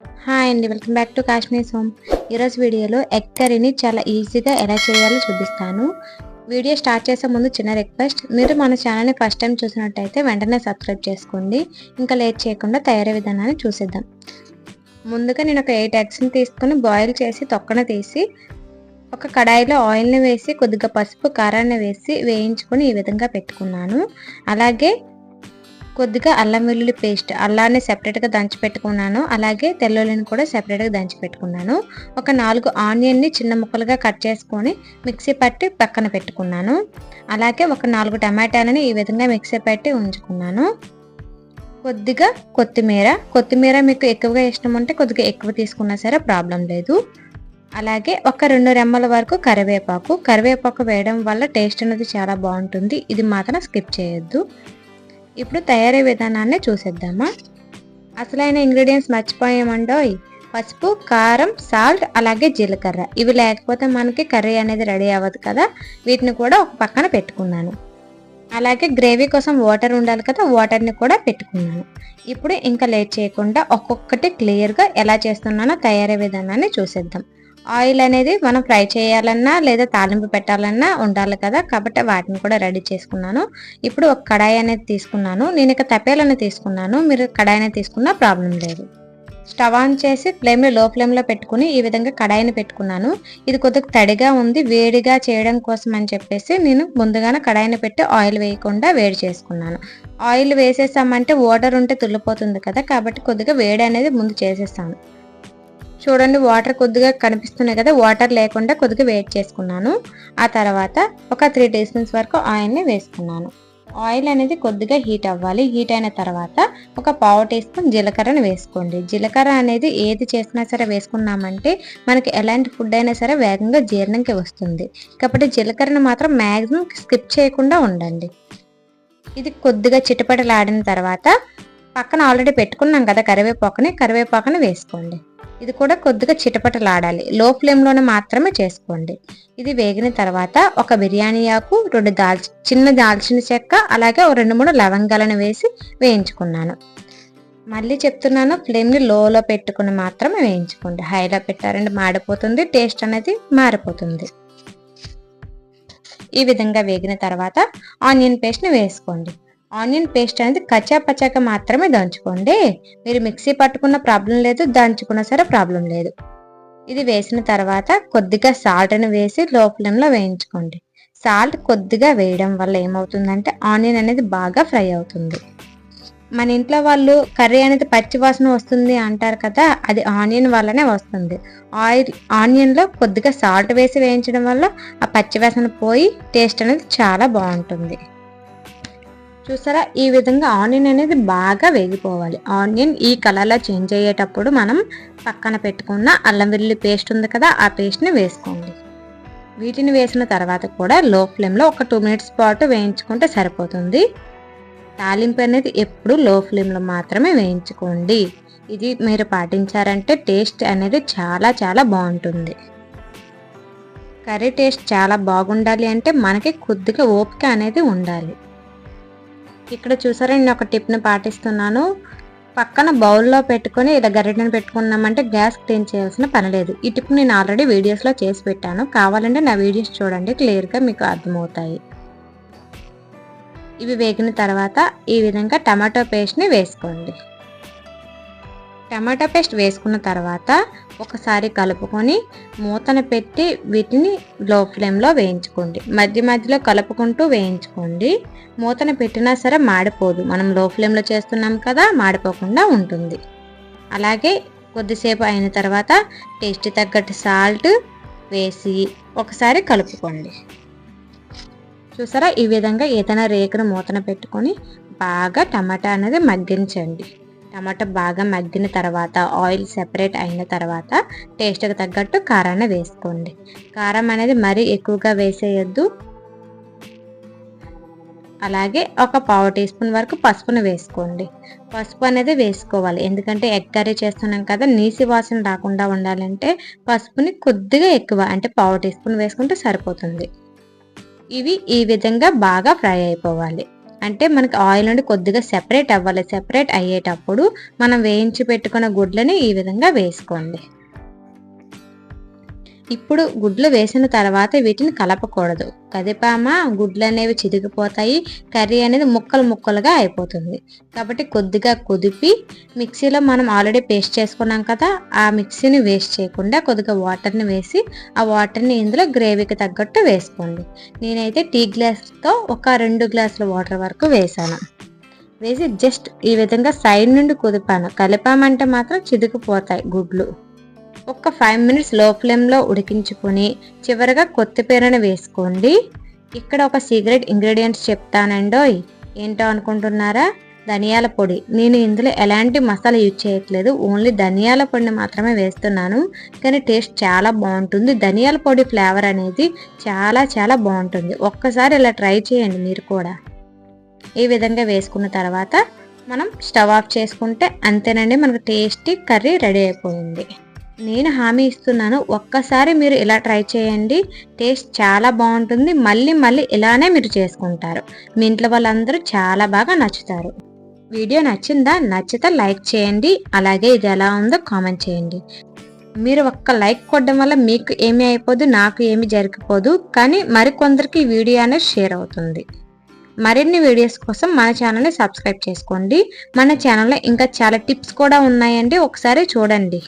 Hi అండి welcome back to Kashmir home ఈరోజు వీడియోలో ఎగ్ కర్రీని చాలా ఈజీగా ఎలా చేయాలో చూపిస్తాను. వీడియో స్టార్ట్ చేసే ముందు చిన్న రిక్వెస్ట్ మీరు మన ఛానల్ని ఫస్ట్ టైం చూసినట్టయితే వెంటనే సబ్స్క్రైబ్ చేసుకోండి. ఇంకా లేట్ చేయకుండా తయారీ విధానాన్ని చూసేద్దాం. ముందుగా నేను ఒక ఎయిట్ ఎగ్స్ని తీసుకొని బాయిల్ చేసి తొక్కన తీసి ఒక కడాయిలో ఆయిల్ని వేసి కొద్దిగా పసుపు కారాన్ని వేసి వేయించుకొని ఈ విధంగా పెట్టుకున్నాను. అలాగే కొద్దిగా అల్లం వెల్లుల్లి పేస్ట్ అల్లాన్ని సెపరేట్గా దంచి పెట్టుకున్నాను. అలాగే తెల్లుల్లిని కూడా సెపరేట్గా దంచి పెట్టుకున్నాను. ఒక నాలుగు ఆనియన్ని చిన్న ముక్కలుగా కట్ చేసుకొని మిక్సీ పట్టి పక్కన పెట్టుకున్నాను. అలాగే ఒక నాలుగు టమాటాలని ఈ విధంగా మిక్సీ పెట్టి ఉంచుకున్నాను. కొద్దిగా కొత్తిమీర. కొత్తిమీర మీకు ఎక్కువగా ఇష్టం ఉంటే కొద్దిగా ఎక్కువ తీసుకున్నా సరే ప్రాబ్లం లేదు. అలాగే ఒక రెండు రెమ్మల వరకు కరివేపాకు. కరివేపాకు వేయడం వల్ల టేస్ట్ అనేది చాలా బాగుంటుంది. ఇది మాత్రం స్కిప్ చేయొద్దు. ఇప్పుడు తయారీ విధానాన్ని చూసేద్దామా? అసలైన ఇంగ్రీడియంట్స్ మర్చిపోయామండోయ్. పసుపు కారం సాల్ట్ అలాగే జీలకర్ర. ఇవి లేకపోతే మనకి కర్రీ అనేది రెడీ అవ్వదు కదా? వీటిని కూడా ఒక పక్కన పెట్టుకున్నాను. అలాగే గ్రేవీ కోసం వాటర్ ఉండాలి కదా? వాటర్ని కూడా పెట్టుకున్నాను. ఇప్పుడు ఇంకా లేట్ చేయకుండా ఒక్కొక్కటి క్లియర్గా ఎలా చేస్తున్నానో తయారీ విధానాన్ని చూసేద్దాం. ఆయిల్ అనేది మనం ఫ్రై చేయాలన్నా లేదా తాలింపు పెట్టాలన్నా ఉండాలి కదా. కాబట్టి వాటిని కూడా రెడీ చేసుకున్నాను. ఇప్పుడు ఒక కడాయి అనేది తీసుకున్నాను. నేను ఇక తపేలను తీసుకున్నాను. మీరు కడాయిని తీసుకున్నా ప్రాబ్లం లేదు. స్టవ్ ఆన్ చేసి ఫ్లేమ్ని లో ఫ్లేమ్లో పెట్టుకుని ఈ విధంగా కడాయిని పెట్టుకున్నాను. ఇది కొద్దిగా తడిగా ఉంది. వేడిగా చేయడం కోసం అని చెప్పేసి నేను ముందుగానే కడాయిని పెట్టి ఆయిల్ వేయకుండా వేడి చేసుకున్నాను. ఆయిల్ వేసేసామంటే వాటర్ ఉంటే తుల్లిపోతుంది కదా. కాబట్టి కొద్దిగా వేడి అనేది ముందు చేసేస్తాను చూడండి వాటర్ కొద్దిగా కనిపిస్తున్నాయి కదా వాటర్ లేకుండా కొద్దిగా వేట్ చేసుకున్నాను. ఆ తర్వాత ఒక త్రీ టీ స్పూన్స్ వరకు ఆయిల్ని వేసుకున్నాను. ఆయిల్ అనేది కొద్దిగా హీట్ అవ్వాలి. హీట్ అయిన తర్వాత ఒక పావు టీ స్పూన్ జీలకర్రని వేసుకోండి. జీలకర్ర అనేది ఏది చేసినా సరే వేసుకున్నామంటే మనకి ఎలాంటి ఫుడ్ అయినా సరే వేగంగా జీర్ణంకి వస్తుంది. కాబట్టి జీలకర్రని మాత్రం మ్యాక్సిమం స్కిప్ చేయకుండా ఉండండి. ఇది కొద్దిగా చిటపటలాడిన తర్వాత పక్కన ఆల్రెడీ పెట్టుకున్నాం కదా కరివేపాకుని కరివేపాకుని వేసుకోండి. ఇది కూడా కొద్దిగా చిటపటలాడాలి. లో ఫ్లేమ్లోనే మాత్రమే చేసుకోండి. ఇది వేగిన తర్వాత ఒక బిర్యానీ ఆకు రెండు దాల్చి చిన్న దాల్చిన చెక్క అలాగే ఒక రెండు మూడు లవంగాలను వేసి వేయించుకున్నాను. మళ్ళీ చెప్తున్నాను ఫ్లేమ్ని లోలో పెట్టుకుని మాత్రమే వేయించుకోండి. హైలో పెట్టారంటే మాడిపోతుంది టేస్ట్ అనేది మారిపోతుంది. ఈ విధంగా వేగిన తర్వాత ఆనియన్ పేస్ట్ని వేసుకోండి. ఆనియన్ పేస్ట్ అనేది కచ్చా పచ్చాక మాత్రమే దంచుకోండి. మీరు మిక్సీ పట్టుకున్న ప్రాబ్లం లేదు దంచుకున్నా సరే ప్రాబ్లం లేదు. ఇది వేసిన తర్వాత కొద్దిగా సాల్ట్ని వేసి లో ఫ్లేమ్లో వేయించుకోండి. సాల్ట్ కొద్దిగా వేయడం వల్ల ఏమవుతుందంటే ఆనియన్ అనేది బాగా ఫ్రై అవుతుంది. మన ఇంట్లో వాళ్ళు కర్రీ అనేది పచ్చి వాసన వస్తుంది అంటారు కదా అది ఆనియన్ వల్లనే వస్తుంది. ఆయిల్ ఆనియన్లో కొద్దిగా సాల్ట్ వేసి వేయించడం వల్ల ఆ పచ్చి వాసన పోయి టేస్ట్ అనేది చాలా బాగుంటుంది. చూసారా? ఈ విధంగా ఆనియన్ అనేది బాగా వేగిపోవాలి. ఆనియన్ ఈ కలర్లో చేంజ్ అయ్యేటప్పుడు మనం పక్కన పెట్టుకున్న అల్లం వెల్లుల్లి పేస్ట్ ఉంది కదా ఆ పేస్ట్ని వేసుకోండి. వీటిని వేసిన తర్వాత కూడా లో ఫ్లేమ్లో ఒక టూ మినిట్స్ పాటు వేయించుకుంటే సరిపోతుంది. తాలింపు అనేది ఎప్పుడు లో ఫ్లేమ్లో మాత్రమే వేయించుకోండి. ఇది మీరు పాటించారంటే టేస్ట్ అనేది చాలా చాలా బాగుంటుంది. కర్రీ టేస్ట్ చాలా బాగుండాలి అంటే మనకి కొద్దిగా ఓపిక అనేది ఉండాలి. ఇక్కడ చూసారా నేను ఒక టిప్ని పాటిస్తున్నాను. పక్కన బౌల్లో పెట్టుకొని ఇలా గరిటెను పెట్టుకున్నామంటే గ్యాస్ క్లీన్ చేయాల్సిన పని లేదు. ఈ టిప్ నేను ఆల్రెడీ వీడియోస్లో చేసి పెట్టాను. కావాలంటే నా వీడియోస్ చూడండి క్లియర్గా మీకు అర్థమవుతాయి. ఇవి వేగిన తర్వాత ఈ విధంగా టమాటో పేస్ట్ని వేసుకోండి. టమాటా పేస్ట్ వేసుకున్న తర్వాత ఒకసారి కలుపుకొని మూతను పెట్టి వీటిని లో ఫ్లేమ్లో వేయించుకోండి. మధ్య మధ్యలో కలుపుకుంటూ వేయించుకోండి. మూతను పెట్టినా సరే మాడిపోదు. మనం లో ఫ్లేమ్లో చేస్తున్నాం కదా మాడిపోకుండా ఉంటుంది. అలాగే కొద్దిసేపు అయిన తర్వాత టేస్ట్ తగ్గట్టు సాల్ట్ వేసి ఒకసారి కలుపుకోండి. చూసారా? ఈ విధంగా ఏదైనా రేకును మూతన పెట్టుకొని బాగా టమాటా అనేది మగ్గించండి. టమాటా బాగా మగ్గిన తర్వాత ఆయిల్ సెపరేట్ అయిన తర్వాత టేస్ట్కి తగ్గట్టు కారాన్ని వేసుకోండి. కారం అనేది మరీ ఎక్కువగా వేసేయద్దు. అలాగే ఒక పావు టీ స్పూన్ వరకు పసుపును వేసుకోండి. పసుపు అనేది వేసుకోవాలి. ఎందుకంటే ఎగ్ కర్రీ చేస్తున్నాం కదా నీసి వాసన రాకుండా ఉండాలంటే పసుపుని కొద్దిగా ఎక్కువ అంటే పావు టీ స్పూన్ వేసుకుంటే సరిపోతుంది. ఇవి ఈ విధంగా బాగా ఫ్రై అయిపోవాలి. అంటే మనకి ఆయిల్ నుండి కొద్దిగా సెపరేట్ అవ్వాలి. సెపరేట్ అయ్యేటప్పుడు మనం వేయించి పెట్టుకున్న గుడ్లని ఈ విధంగా వేసుకోండి. ఇప్పుడు గుడ్లు వేసిన తర్వాత వీటిని కలపకూడదు. కదిపామ గుడ్లు అనేవి చిదిగిపోతాయి. కర్రీ అనేది ముక్కలు ముక్కలుగా అయిపోతుంది. కాబట్టి కొద్దిగా కుదిపి మిక్సీలో మనం ఆల్రెడీ పేస్ట్ చేసుకున్నాం కదా ఆ మిక్సీని వేస్ట్ చేయకుండా కొద్దిగా వాటర్ని వేసి ఆ వాటర్ని ఇందులో గ్రేవీకి తగ్గట్టు వేసుకోండి. నేనైతే టీ గ్లాస్తో ఒక రెండు గ్లాసుల వాటర్ వరకు వేసాను వేసి జస్ట్ ఈ విధంగా సైడ్ నుండి కుదిపాను. కలిపామంటే మాత్రం చిదిగిపోతాయి గుడ్లు. ఒక ఫైవ్ మినిట్స్లో ఫ్లేమ్లో ఉడికించుకొని చివరిగా కొత్తిపీరను వేసుకోండి. ఇక్కడ ఒక సీక్రెట్ ఇంగ్రీడియంట్స్ చెప్తానండోయ్. ఏంటో అనుకుంటున్నారా? ధనియాల పొడి. నేను ఇందులో ఎలాంటి మసాలా యూజ్ చేయట్లేదు. ఓన్లీ ధనియాల పొడిని మాత్రమే వేస్తున్నాను. కానీ టేస్ట్ చాలా బాగుంటుంది. ధనియాల పొడి ఫ్లేవర్ అనేది చాలా చాలా బాగుంటుంది. ఒక్కసారి ఇలా ట్రై చేయండి మీరు కూడా. ఈ విధంగా వేసుకున్న తర్వాత మనం స్టవ్ ఆఫ్ చేసుకుంటే అంతేనండి. మనకు టేస్టీ కర్రీ రెడీ అయిపోయింది. నేను హామీ ఇస్తున్నాను. ఒక్కసారి మీరు ఇలా ట్రై చేయండి. టేస్ట్ చాలా బాగుంటుంది. మళ్ళీ మళ్ళీ ఇలానే మీరు చేసుకుంటారు. మీ ఇంట్లో వాళ్ళందరూ చాలా బాగా నచ్చుతారు. వీడియో నచ్చిందా? నచ్చితే లైక్ చేయండి. అలాగే ఇది ఎలా ఉందో కామెంట్ చేయండి. మీరు ఒక్క లైక్ కొట్టడం వల్ల మీకు ఏమీ అయిపోదు నాకు ఏమి జరిగిపోదు. కానీ మరికొందరికి వీడియో అనేది షేర్ అవుతుంది. మరిన్ని వీడియోస్ కోసం మన ఛానల్ని సబ్స్క్రైబ్ చేసుకోండి. మన ఛానల్లో ఇంకా చాలా టిప్స్ కూడా ఉన్నాయండి. ఒకసారి చూడండి.